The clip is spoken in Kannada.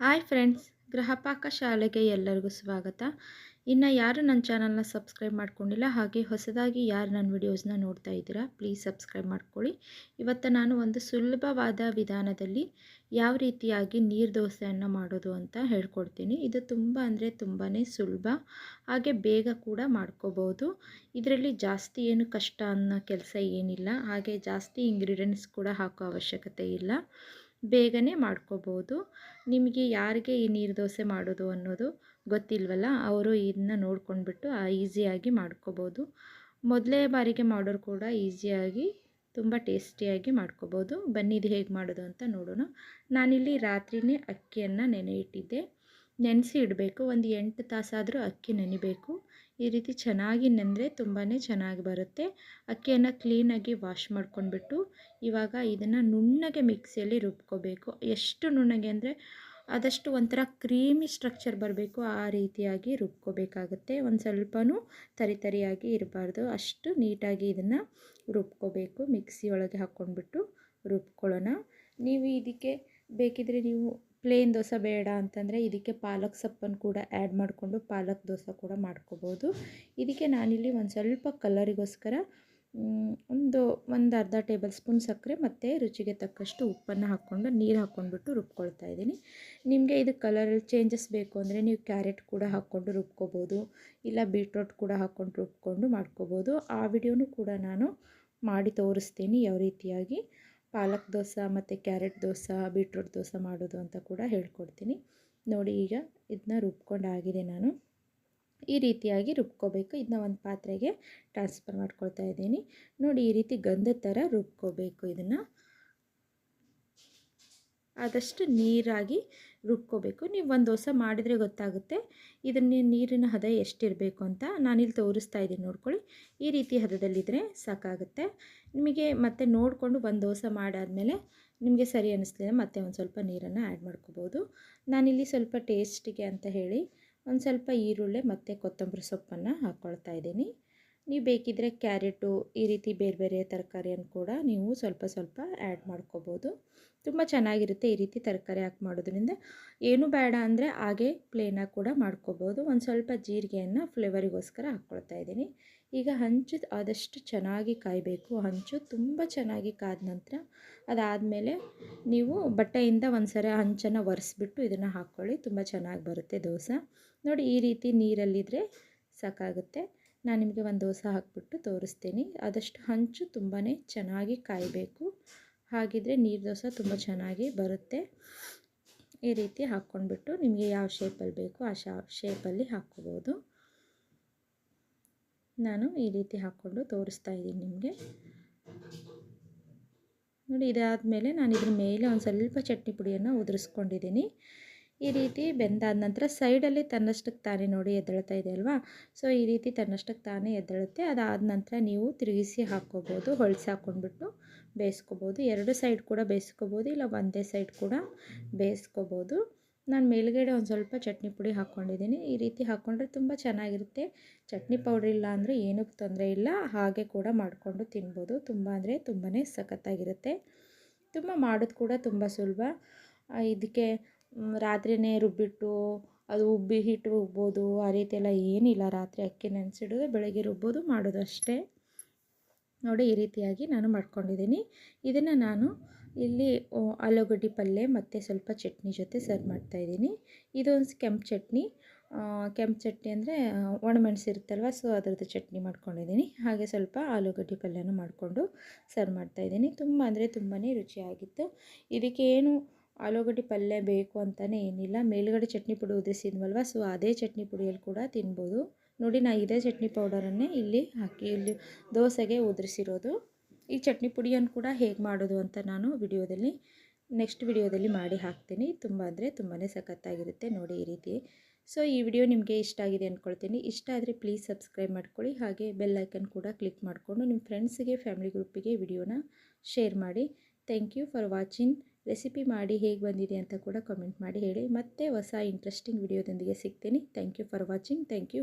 ಹಾಯ್ ಫ್ರೆಂಡ್ಸ್ ಗೃಹಪಾಕ ಶಾಲೆಗೆ ಎಲ್ಲರಿಗೂ ಸ್ವಾಗತ. ಇನ್ನು ಯಾರು ನನ್ನ ಚಾನಲ್ನ ಸಬ್ಸ್ಕ್ರೈಬ್ ಮಾಡ್ಕೊಂಡಿಲ್ಲ, ಹಾಗೆ ಹೊಸದಾಗಿ ಯಾರು ನನ್ನ ವಿಡಿಯೋಸ್ನ ನೋಡ್ತಾ ಇದ್ದೀರಾ, ಪ್ಲೀಸ್ ಸಬ್ಸ್ಕ್ರೈಬ್ ಮಾಡ್ಕೊಳ್ಳಿ. ಇವತ್ತು ನಾನು ಒಂದು ಸುಲಭವಾದ ವಿಧಾನದಲ್ಲಿ ಯಾವ ರೀತಿಯಾಗಿ ನೀರು ದೋಸೆಯನ್ನು ಮಾಡೋದು ಅಂತ ಹೇಳ್ಕೊಡ್ತೀನಿ. ಇದು ತುಂಬ ಅಂದರೆ ತುಂಬಾ ಸುಲಭ, ಹಾಗೆ ಬೇಗ ಕೂಡ ಮಾಡ್ಕೋಬೋದು. ಇದರಲ್ಲಿ ಜಾಸ್ತಿ ಏನು ಕಷ್ಟ ಅನ್ನೋ ಕೆಲಸ ಏನಿಲ್ಲ, ಹಾಗೆ ಜಾಸ್ತಿ ಇಂಗ್ರೀಡಿಯೆಂಟ್ಸ್ ಕೂಡ ಹಾಕೋ ಅವಶ್ಯಕತೆ ಇಲ್ಲ. ಬೇಗನೆ ಮಾಡ್ಕೋಬೋದು. ನಿಮಗೆ ಯಾರಿಗೆ ಈ ನೀರು ದೋಸೆ ಮಾಡೋದು ಅನ್ನೋದು ಗೊತ್ತಿಲ್ವಲ್ಲ, ಅವರು ಇದನ್ನ ನೋಡ್ಕೊಂಡ್ಬಿಟ್ಟು ಈಸಿಯಾಗಿ ಮಾಡ್ಕೋಬೋದು. ಮೊದಲೇ ಬಾರಿಗೆ ಮಾಡೋರು ಕೂಡ ಈಸಿಯಾಗಿ, ತುಂಬ ಟೇಸ್ಟಿಯಾಗಿ ಮಾಡ್ಕೋಬೋದು. ಬನ್ನಿ, ಇದು ಹೇಗೆ ಮಾಡೋದು ಅಂತ ನೋಡೋಣ. ನಾನಿಲ್ಲಿ ರಾತ್ರಿಯೇ ಅಕ್ಕಿಯನ್ನು ನೆನೆ ಇಟ್ಟಿದ್ದೆ ನೆನೆಸಿ ಇಡಬೇಕು. ಒಂದು ಎಂಟು ತಾಸಾದರೂ ಅಕ್ಕಿ ನೆನಿಬೇಕು. ಈ ರೀತಿ ಚೆನ್ನಾಗಿ ನೆಂದರೆ ತುಂಬಾ ಚೆನ್ನಾಗಿ ಬರುತ್ತೆ. ಅಕ್ಕಿಯನ್ನು ಕ್ಲೀನಾಗಿ ವಾಶ್ ಮಾಡ್ಕೊಂಡ್ಬಿಟ್ಟು ಇವಾಗ ಇದನ್ನು ನುಣ್ಣಗೆ ಮಿಕ್ಸಿಯಲ್ಲಿ ರುಬ್ಕೋಬೇಕು. ಎಷ್ಟು ನುಣ್ಣಗೆ ಅಂದರೆ ಆದಷ್ಟು ಒಂಥರ ಕ್ರೀಮಿ ಸ್ಟ್ರಕ್ಚರ್ ಬರಬೇಕು. ಆ ರೀತಿಯಾಗಿ ರುಬ್ಕೋಬೇಕಾಗುತ್ತೆ. ಒಂದು ಸ್ವಲ್ಪನೂ ತರಿ ತರಿಯಾಗಿ ಇರಬಾರ್ದು. ಅಷ್ಟು ನೀಟಾಗಿ ಇದನ್ನು ರುಬ್ಕೋಬೇಕು. ಮಿಕ್ಸಿ ಒಳಗೆ ಹಾಕ್ಕೊಂಡ್ಬಿಟ್ಟು ರುಬ್ಕೊಳ್ಳೋಣ. ನೀವು ಇದಕ್ಕೆ ಬೇಕಿದ್ರೆ ನೀವು ಪ್ಲೇನ್ ದೋಸೆ ಬೇಡ ಅಂತಂದರೆ ಇದಕ್ಕೆ ಪಾಲಕ್ ಸೊಪ್ಪನ್ನು ಕೂಡ ಆ್ಯಡ್ ಮಾಡಿಕೊಂಡು ಪಾಲಕ್ ದೋಸೆ ಕೂಡ ಮಾಡ್ಕೋಬೋದು. ಇದಕ್ಕೆ ನಾನಿಲ್ಲಿ ಒಂದು ಸ್ವಲ್ಪ ಕಲರಿಗೋಸ್ಕರ ಒಂದು ಒಂದು ಅರ್ಧ ಟೇಬಲ್ ಸ್ಪೂನ್ ಸಕ್ಕರೆ ಮತ್ತು ರುಚಿಗೆ ತಕ್ಕಷ್ಟು ಉಪ್ಪನ್ನು ಹಾಕ್ಕೊಂಡು ನೀರು ಹಾಕ್ಕೊಂಡ್ಬಿಟ್ಟು ರುಬ್ಕೊಳ್ತಾ ಇದ್ದೀನಿ. ನಿಮಗೆ ಇದು ಕಲರ್ ಚೇಂಜಸ್ ಬೇಕು ಅಂದರೆ ನೀವು ಕ್ಯಾರೆಟ್ ಕೂಡ ಹಾಕ್ಕೊಂಡು ರುಬ್ಕೋಬೋದು, ಇಲ್ಲ ಬೀಟ್ರೋಟ್ ಕೂಡ ಹಾಕ್ಕೊಂಡು ರುಬ್ಕೊಂಡು ಮಾಡ್ಕೋಬೋದು. ಆ ವಿಡಿಯೋನೂ ಕೂಡ ನಾನು ಮಾಡಿ ತೋರಿಸ್ತೀನಿ ಯಾವ ರೀತಿಯಾಗಿ. ಪಾಲಕ್ ದೋಸೆ ಮತ್ತು ಕ್ಯಾರೆಟ್ ದೋಸೆ, ಬೀಟ್ರೂಟ್ ದೋಸೆ ಮಾಡೋದು ಅಂತ ಕೂಡ ಹೇಳ್ಕೊಡ್ತೀನಿ. ನೋಡಿ ಈಗ ಇದನ್ನ ರುಬ್ಕೊಂಡಾಗಿದೆ ನಾನು. ಈ ರೀತಿಯಾಗಿ ರುಬ್ಕೋಬೇಕು. ಇದನ್ನ ಒಂದು ಪಾತ್ರೆಗೆ ಟ್ರಾನ್ಸ್ಫರ್ ಮಾಡ್ಕೊಳ್ತಾ ಇದ್ದೀನಿ. ನೋಡಿ ಈ ರೀತಿ ಗಂಧದ ಥರ ರುಬ್ಕೋಬೇಕು ಇದನ್ನು. ಆದಷ್ಟು ನೀರಾಗಿ ರುಬ್ಕೋಬೇಕು. ನೀವು ಒಂದು ದೋಸೆ ಮಾಡಿದರೆ ಗೊತ್ತಾಗುತ್ತೆ ಇದನ್ನ ನೀರಿನ ಹದ ಎಷ್ಟಿರಬೇಕು ಅಂತ ನಾನಿಲ್ಲಿ ತೋರಿಸ್ತಾ ಇದ್ದೀನಿ ನೋಡ್ಕೊಳ್ಳಿ. ಈ ರೀತಿ ಹದದಲ್ಲಿದ್ದರೆ ಸಾಕಾಗುತ್ತೆ. ನಿಮಗೆ ಮತ್ತೆ ನೋಡಿಕೊಂಡು ಒಂದು ದೋಸೆ ಮಾಡಾದಮೇಲೆ ನಿಮಗೆ ಸರಿ ಅನ್ನಿಸ್ಲಿಲ್ಲ ಮತ್ತೆ ಒಂದು ಸ್ವಲ್ಪ ನೀರನ್ನು ಆ್ಯಡ್ ಮಾಡ್ಕೋಬೋದು. ನಾನಿಲ್ಲಿ ಸ್ವಲ್ಪ ಟೇಸ್ಟಿಗೆ ಅಂತ ಹೇಳಿ ಒಂದು ಸ್ವಲ್ಪ ಈರುಳ್ಳಿ ಮತ್ತು ಕೊತ್ತಂಬರಿ ಸೊಪ್ಪನ್ನು ಹಾಕ್ಕೊಳ್ತಾ ಇದ್ದೀನಿ. ನೀವು ಬೇಕಿದ್ದರೆ ಕ್ಯಾರೆಟು, ಈ ರೀತಿ ಬೇರೆ ಬೇರೆ ತರಕಾರಿಯನ್ನು ಕೂಡ ನೀವು ಸ್ವಲ್ಪ ಸ್ವಲ್ಪ ಆ್ಯಡ್ ಮಾಡ್ಕೋಬೋದು. ತುಂಬ ಚೆನ್ನಾಗಿರುತ್ತೆ ಈ ರೀತಿ ತರಕಾರಿ ಹಾಕಿ ಮಾಡೋದ್ರಿಂದ. ಏನು ಬೇಡ ಅಂದರೆ ಹಾಗೆ ಪ್ಲೇನಾಗಿ ಕೂಡ ಮಾಡ್ಕೋಬೋದು. ಒಂದು ಸ್ವಲ್ಪ ಜೀರಿಗೆಯನ್ನು ಫ್ಲೇವರಿಗೋಸ್ಕರ ಹಾಕ್ಕೊಳ್ತಾ ಇದ್ದೀನಿ. ಈಗ ಹಂಚು ಆದಷ್ಟು ಚೆನ್ನಾಗಿ ಕಾಯಬೇಕು. ಹಂಚು ತುಂಬ ಚೆನ್ನಾಗಿ ಕಾದ ನಂತರ ಅದಾದಮೇಲೆ ನೀವು ಬಟ್ಟೆಯಿಂದ ಒಂದು ಸರಿ ಹಂಚನ್ನು ಒರೆಸ್ಬಿಟ್ಟು ಇದನ್ನು ಹಾಕ್ಕೊಳ್ಳಿ. ತುಂಬ ಚೆನ್ನಾಗಿ ಬರುತ್ತೆ ದೋಸೆ. ನೋಡಿ ಈ ರೀತಿ ನೀರಲ್ಲಿದ್ದರೆ ಸಾಕಾಗುತ್ತೆ. ನಾನು ನಿಮಗೆ ಒಂದು ದೋಸೆ ಹಾಕ್ಬಿಟ್ಟು ತೋರಿಸ್ತೀನಿ. ಆದಷ್ಟು ಹಂಚು ತುಂಬಾ ಚೆನ್ನಾಗಿ ಕಾಯಬೇಕು. ಹಾಗಿದ್ರೆ ನೀರು ದೋಸೆ ತುಂಬ ಚೆನ್ನಾಗಿ ಬರುತ್ತೆ. ಈ ರೀತಿ ಹಾಕ್ಕೊಂಡ್ಬಿಟ್ಟು ನಿಮಗೆ ಯಾವ ಶೇಪಲ್ಲಿ ಬೇಕು ಆ ಶಾ ಶೇಪಲ್ಲಿ ಹಾಕ್ಕೋಬೋದು. ನಾನು ಈ ರೀತಿ ಹಾಕ್ಕೊಂಡು ತೋರಿಸ್ತಾ ಇದ್ದೀನಿ ನಿಮಗೆ. ನೋಡಿ ಇದಾದ ಮೇಲೆ ನಾನು ಇದ್ರ ಮೇಲೆ ಒಂದು ಸ್ವಲ್ಪ ಚಟ್ನಿ ಪುಡಿಯನ್ನು ಉದುರಿಸ್ಕೊಂಡಿದ್ದೀನಿ. ಈ ರೀತಿ ಬೆಂದಾದ ನಂತರ ಸೈಡಲ್ಲಿ ತನ್ನಷ್ಟಕ್ಕೆ ತಾನೇ ನೋಡಿ ಎದ್ದೇಳ್ತಾ ಇದೆ ಅಲ್ವಾ? ಸೊ ಈ ರೀತಿ ತನ್ನಷ್ಟಕ್ಕೆ ತಾನೇ ಎದ್ದಳುತ್ತೆ. ಅದಾದ ನಂತರ ನೀವು ತಿರುಗಿಸಿ ಹಾಕ್ಕೋಬೋದು. ಹೊಳಸಿ ಹಾಕ್ಕೊಂಡ್ಬಿಟ್ಟು ಬೇಯಿಸ್ಕೋಬೋದು. ಎರಡು ಸೈಡ್ ಕೂಡ ಬೇಯಿಸ್ಕೋಬೋದು. ಇಲ್ಲ ಒಂದೇ ಸೈಡ್ ಕೂಡ ಬೇಯಿಸ್ಕೋಬೋದು. ನಾನು ಮೇಲುಗಡೆ ಒಂದು ಸ್ವಲ್ಪ ಚಟ್ನಿ ಪುಡಿ ಹಾಕ್ಕೊಂಡಿದ್ದೀನಿ. ಈ ರೀತಿ ಹಾಕ್ಕೊಂಡ್ರೆ ತುಂಬ ಚೆನ್ನಾಗಿರುತ್ತೆ. ಚಟ್ನಿ ಪೌಡ್ರ್ ಇಲ್ಲ ಅಂದರೆ ಏನೂ ತೊಂದರೆ ಇಲ್ಲ. ಹಾಗೆ ಕೂಡ ಮಾಡಿಕೊಂಡು ತಿನ್ಬೋದು. ತುಂಬ ಅಂದರೆ ತುಂಬಾ ಸಖತ್ತಾಗಿರುತ್ತೆ. ತುಂಬ ಮಾಡೋದು ಕೂಡ ತುಂಬ ಸುಲಭ. ಇದಕ್ಕೆ ರಾತ್ರಿಯೇ ರುಬ್ಬಿಟ್ಟು ಅದು ಉಬ್ಬಿ ಹಿಟ್ಟು ಉಬ್ಬೋದು ಆ ರೀತಿ ಎಲ್ಲ ಏನಿಲ್ಲ ರಾತ್ರಿ ಅಕ್ಕಿ ನೆನೆಸಿಡೋದು ಬೆಳಗ್ಗೆ ರುಬ್ಬೋದು ಮಾಡೋದು ಅಷ್ಟೇ ನೋಡಿ, ಈ ರೀತಿಯಾಗಿ ನಾನು ಮಾಡ್ಕೊಂಡಿದ್ದೀನಿ. ಇದನ್ನು ನಾನು ಇಲ್ಲಿ ಆಲೂಗಡ್ಡೆ ಪಲ್ಯ ಮತ್ತು ಸ್ವಲ್ಪ ಚಟ್ನಿ ಜೊತೆ ಸರ್ವ್ ಮಾಡ್ತಾಯಿದ್ದೀನಿ ಇದೊಂದು ಕೆಂಪು ಚಟ್ನಿ. ಕೆಂಪು ಚಟ್ನಿ ಅಂದರೆ ಒಣಮೆಣಸು ಇರುತ್ತಲ್ವ ಸೊ ಅದರದ್ದು ಚಟ್ನಿ ಮಾಡ್ಕೊಂಡಿದ್ದೀನಿ. ಹಾಗೆ ಸ್ವಲ್ಪ ಆಲೂಗಡ್ಡೆ ಪಲ್ಯನೂ ಮಾಡಿಕೊಂಡು ಸರ್ವ್ ಮಾಡ್ತಾಯಿದ್ದೀನಿ ತುಂಬ ಅಂದರೆ ತುಂಬಾ ರುಚಿಯಾಗಿತ್ತು. ಇದಕ್ಕೆ ಏನು ಆಲೂಗಡ್ಡೆ ಪಲ್ಯ ಬೇಕು ಅಂತಲೇ ಏನಿಲ್ಲ. ಮೇಲುಗಡೆ ಚಟ್ನಿ ಪುಡಿ ಉದಿಸಿದ್ವಲ್ವ ಸೊ ಅದೇ ಚಟ್ನಿ ಪುಡಿಯಲ್ಲಿ ಕೂಡ ತಿನ್ಬೋದು. ನೋಡಿ ನಾನು ಇದೇ ಚಟ್ನಿ ಪೌಡರನ್ನೇ ಇಲ್ಲಿ ಹಾಕಿ, ಇಲ್ಲಿ ದೋಸೆಗೆ ಉದುರಿಸಿರೋದು. ಈ ಚಟ್ನಿ ಪುಡಿಯನ್ನು ಕೂಡ ಹೇಗೆ ಮಾಡೋದು ಅಂತ ನಾನು ವಿಡಿಯೋದಲ್ಲಿ ನೆಕ್ಸ್ಟ್ ವಿಡಿಯೋದಲ್ಲಿ ಮಾಡಿ ಹಾಕ್ತೀನಿ. ತುಂಬ ಅಂದರೆ ತುಂಬಾ ಸಖತ್ತಾಗಿರುತ್ತೆ ನೋಡಿ ಈ ರೀತಿ. ಸೊ ಈ ವಿಡಿಯೋ ನಿಮಗೆ ಇಷ್ಟ ಆಗಿದೆ ಅಂದ್ಕೊಳ್ತೀನಿ ಇಷ್ಟ ಆದರೆ ಪ್ಲೀಸ್ ಸಬ್ಸ್ಕ್ರೈಬ್ ಮಾಡ್ಕೊಳ್ಳಿ. ಹಾಗೆ ಬೆಲ್ ಐಕನ್ ಕೂಡ ಕ್ಲಿಕ್ ಮಾಡಿಕೊಂಡು ನಿಮ್ಮ ಫ್ರೆಂಡ್ಸ್ಗೆ ಫ್ಯಾಮಿಲಿ ಗ್ರೂಪಿಗೆ ವಿಡಿಯೋನ ಶೇರ್ ಮಾಡಿ. Thank you for watching recipe ಮಾಡಿ ಹೇಗೆ ಬಂದಿದೆ ಅಂತ ಕೂಡ ಕಮೆಂಟ್ ಮಾಡಿ ಹೇಳಿ. ಮತ್ತೆ ಹೊಸ ಇಂಟ್ರೆಸ್ಟಿಂಗ್ ವಿಡಿಯೋದೊಂದಿಗೆ ಸಿಗ್ತೀನಿ. Thank you for watching thank you